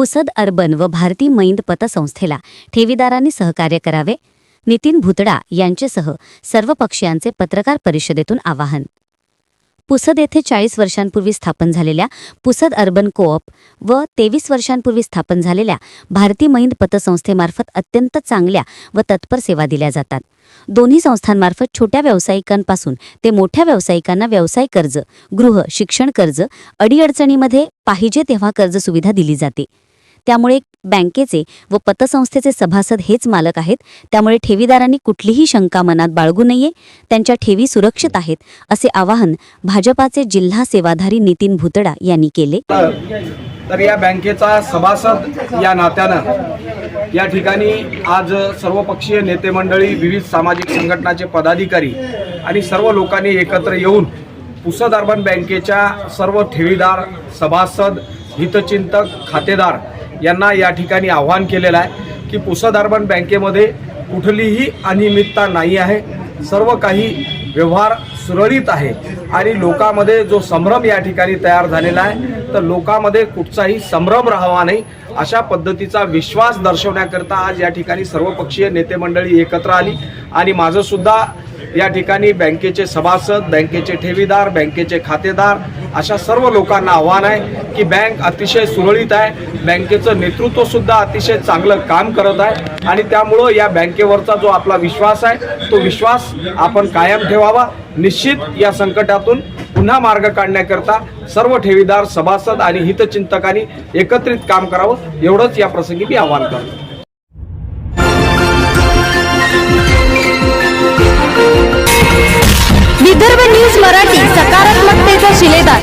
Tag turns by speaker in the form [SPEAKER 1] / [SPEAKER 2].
[SPEAKER 1] Pusad urban व भारती मैंद पतसंस्थेला ठेवीदारांनी सहकार्य करावे. नितीन भुतडा यांचेसह सर्व पक्षीयांचे पत्रकार परिषदेतून आवाहन. पुसद येथे चाळीस वर्षांपूर्वी स्थापन झालेल्या पुसद अर्बन कोऑप व तेवीस वर्षांपूर्वी स्थापन झालेल्या भारती मैंद पतसंस्थेमार्फत अत्यंत चांगल्या व तत्पर सेवा दिल्या जातात. दोन्ही संस्थांमार्फत छोट्या व्यावसायिकांपासून ते मोठ्या व्यावसायिकांना व्यवसाय कर्ज गृह शिक्षण कर्ज अडीअडचणीमध्ये पाहिजे तेव्हा कर्ज सुविधा दिली जाते. त्यामुळे बँकेचे व पतसंस्थेचे सभासद हेच मालक आहेत. त्यामुळे ठेवीदारांनी कुठलीही शंका मनात बाळगू नये. त्यांच्या ठेवी सुरक्षित आहेत असे आवाहन भाजपाचे जिल्हा सेवाधारी नितीन भुतडा यांनी केले.
[SPEAKER 2] तर या बँकेचा सभासद या नात्यानं या ठिकाणी आज सर्वपक्षीय नेते मंडळी विविध सामाजिक संघटनाचे पदाधिकारी आणि सर्व लोकांनी एकत्र येऊन पुसद अर्बन बँकेच्या सर्व ठेवीदार सभासद हितचिंतक खातेदार यांना या ठिकाणी आव्हान केलेलं आहे की पुसद अर्बन बँकेमध्ये कुठलीही अनियमितता नाही आहे. सर्व काही व्यवहार सुरळीत आहे आणि लोकांमध्ये जो संभ्रम या ठिकाणी तयार झालेला आहे तर लोकांमध्ये कुठचाही संभ्रम राहावा नाही. अशा पद्धतीचा विश्वास दर्शवण्याकरता आज या ठिकाणी सर्वपक्षीय नेते मंडळी एकत्र आली आणि माझंसुद्धा या ठिकाणी बँकेचे सभासद बँकेचे ठेवीदार बँकेचे खातेदार अशा सर्व लोकांना आव्हान आहे की बँक अतिशय सुरळीत आहे. बँकेचं नेतृत्व सुद्धा अतिशय चांगलं काम करत आहे आणि त्यामुळं या बँकेवरचा जो आपला विश्वास आहे तो विश्वास आपण कायम ठेवावा. निश्चित या संकटातून पुन्हा मार्ग काढण्याकरता सर्व ठेवीदार सभासद आणि हितचिंतकांनी एकत्रित काम करावं. एवढंच या प्रसंगी मी आव्हान करतो.
[SPEAKER 3] मराठी सकार